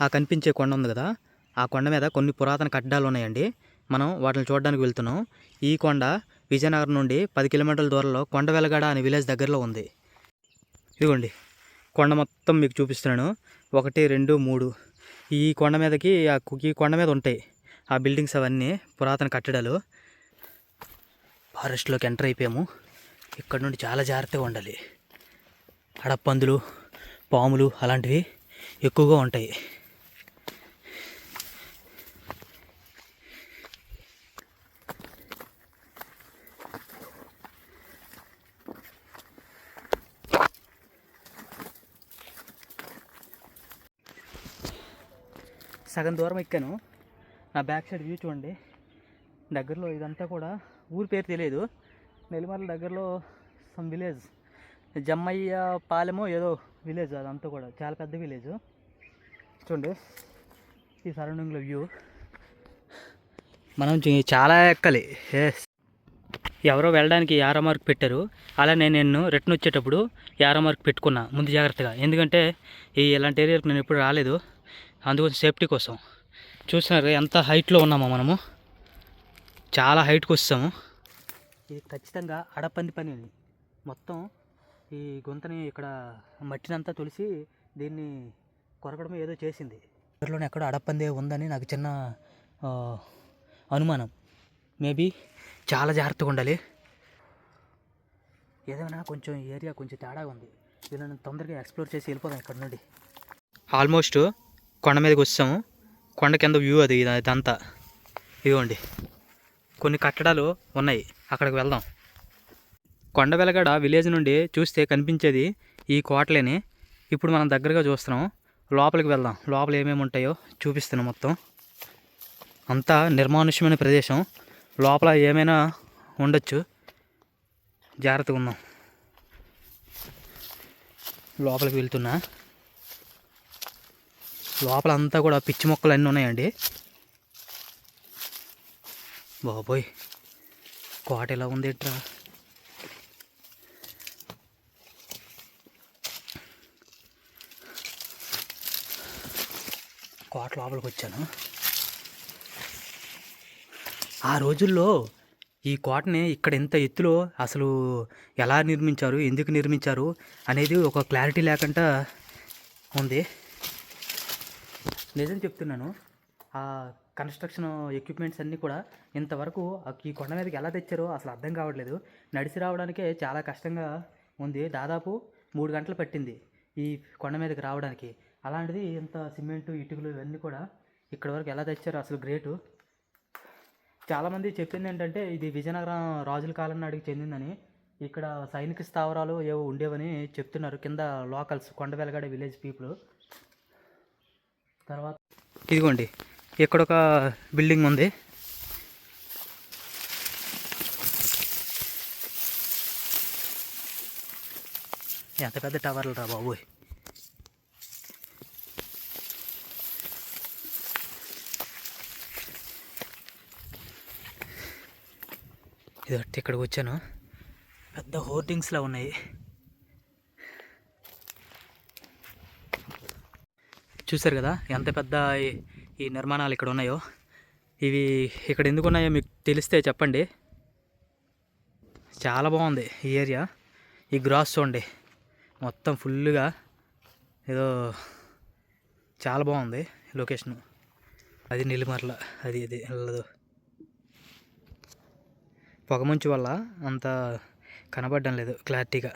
ఆ కనిపించే కొండ ఉంది కదా ఆ కొండ మీద కొన్ని పురాతన కట్టడాలు ఉన్నాయండి. మనం వాటిని చూడడానికి వెళ్తున్నాం. ఈ కొండ విజయనగరం నుండి పది కిలోమీటర్ల దూరంలో కొండ వెలగడ అనే విలేజ్ దగ్గరలో ఉంది. ఇదిగోండి కొండ మొత్తం మీకు చూపిస్తున్నాను. ఒకటి రెండు మూడు. ఈ కొండ మీదకి ఆ కు- ఈ కొండ మీద ఉంటాయి ఆ బిల్డింగ్స్ అవన్నీ పురాతన కట్టడాలు. ఫారెస్ట్లోకి ఎంటర్ అయిపోయాము. ఇక్కడ నుండి చాలా జాగ్రత్తగా ఉండాలి. అడప్పందులు పాములు అలాంటివి ఎక్కువగా ఉంటాయి. సగం దూరం ఎక్కాను. నా బ్యాక్ సైడ్ వ్యూ చూడండి. దగ్గరలో ఇదంతా కూడా ఊరి పేరు తెలియదు. నెల్లిమర్ల దగ్గరలో సమ్ విలేజ్ జమ్మయ్య పాలెమో ఏదో విలేజ్ అదంతా కూడా. చాలా పెద్ద విలేజ్ చూడండి. ఈ సరౌండింగ్లో వ్యూ మనం చాలా ఎక్కాలి. ఎవరో వెళ్ళడానికి యారో మార్క్ పెట్టారు. అలా నేను నేను రిటర్న్ వచ్చేటప్పుడు యారో మార్క్ పెట్టుకున్నా. ముందు జాగ్రత్తగా. ఎందుకంటే ఈ ఇలాంటి ఏరియాకి నేను ఎప్పుడు రాలేదు. అందుకోసం సేఫ్టీ కోసం. చూసినారు ఎంత హైట్లో ఉన్నామో మనము. చాలా హైట్కి వస్తాము ఇది ఖచ్చితంగా అడపంది పని ఇది. మొత్తం ఈ గుంతని ఇక్కడ మట్టినంతా తొలిసి దీన్ని కొరకడం ఏదో చేసింది. దగ్గరలోనే ఎక్కడో అడపందే ఉందని నాకు చిన్న అనుమానం. మేబీ చాలా జాగ్రత్తగా ఉండాలి. ఏదైనా కొంచెం ఏరియా కొంచెం తేడాగా ఉంది. దీన్ని తొందరగా ఎక్స్ప్లోర్ చేసి వెళ్ళిపోదాం ఇక్కడ నుండి. ఆల్మోస్ట్ కొండ మీదకి వచ్చాము. కొండ కింద వ్యూ అది ఇదంతా. ఇదిగోండి. కొన్ని కట్టడాలు ఉన్నాయి. అక్కడికి వెళ్దాం. కొండ వెలగడ విలేజ్ నుండి చూస్తే కనిపించేది ఈ కోటలేని. ఇప్పుడు మనం దగ్గరగా చూస్తున్నాం. లోపలికి వెళ్దాం. లోపల ఏమేమి ఉంటాయో చూపిస్తున్నాం మొత్తం. అంతా నిర్మానుష్యమైన ప్రదేశం. లోపల ఏమైనా ఉండొచ్చు. జాగ్రత్తగా ఉందాం. లోపలికి వెళ్తున్నా. లోపల అంతా కూడా పిచ్చి మొక్కలు అన్నీ ఉన్నాయండి. బాబోయ్ కోట ఎలా ఉంది ఎట్రా కోట లోపలికి వచ్చాను. ఆ రోజుల్లో ఈ కోటని ఇక్కడ ఎంత ఎత్తులో అసలు ఎలా నిర్మించారు ఎందుకు నిర్మించారు అనేది ఒక క్లారిటీ లేకుండా ఉంది. నిజం చెప్తున్నాను. ఆ కన్స్ట్రక్షన్ ఎక్విప్మెంట్స్ అన్నీ కూడా ఇంతవరకు ఈ కొండ మీదకి ఎలా తెచ్చారో అసలు అర్థం కావట్లేదు. నడిచి రావడానికే చాలా కష్టంగా ఉంది. దాదాపు మూడు గంటలు పట్టింది ఈ కొండ మీదకి రావడానికి. అలాంటిది ఇంత సిమెంటు ఇటుకలు ఇవన్నీ కూడా ఇక్కడ వరకు ఎలా తెచ్చారో అసలు గ్రేటు చాలామంది చెప్పింది ఏంటంటే ఇది విజయనగరం రాజుల కాలం నాటికి చెందిందని ఇక్కడ సైనిక స్థావరాలు ఏవో ఉండేవని చెప్తున్నారు కింద లోకల్స్ కొండ వెలగడ విలేజ్ పీపుల్ తర్వాత ఇదిగోండి ఇక్కడ ఒక బిల్డింగ్ ఉంది. ఎంత పెద్ద టవర్లు రా బాబోయ్. ఇది ఒకటి ఇక్కడికి వచ్చాను. పెద్ద హోర్డింగ్స్లా ఉన్నాయి. చూసారు కదా? ఎంత పెద్ద ఈ- నిర్మాణాలు ఇక్కడ ఉన్నాయో. ఇవి ఇక్కడ ఎందుకు ఉన్నాయో మీకు తెలిస్తే చెప్పండి. చాలా బాగుంది ఈ ఏరియా. ఈ గ్రాస్ చూడండి. మొత్తం ఫుల్గా ఏదో చాలా బాగుంది లొకేషన్. అది నిలిమర్ల అది అది వెళ్ళదు. పొగమంచు వల్ల అంత కనబడడం లేదు క్లారిటీగా.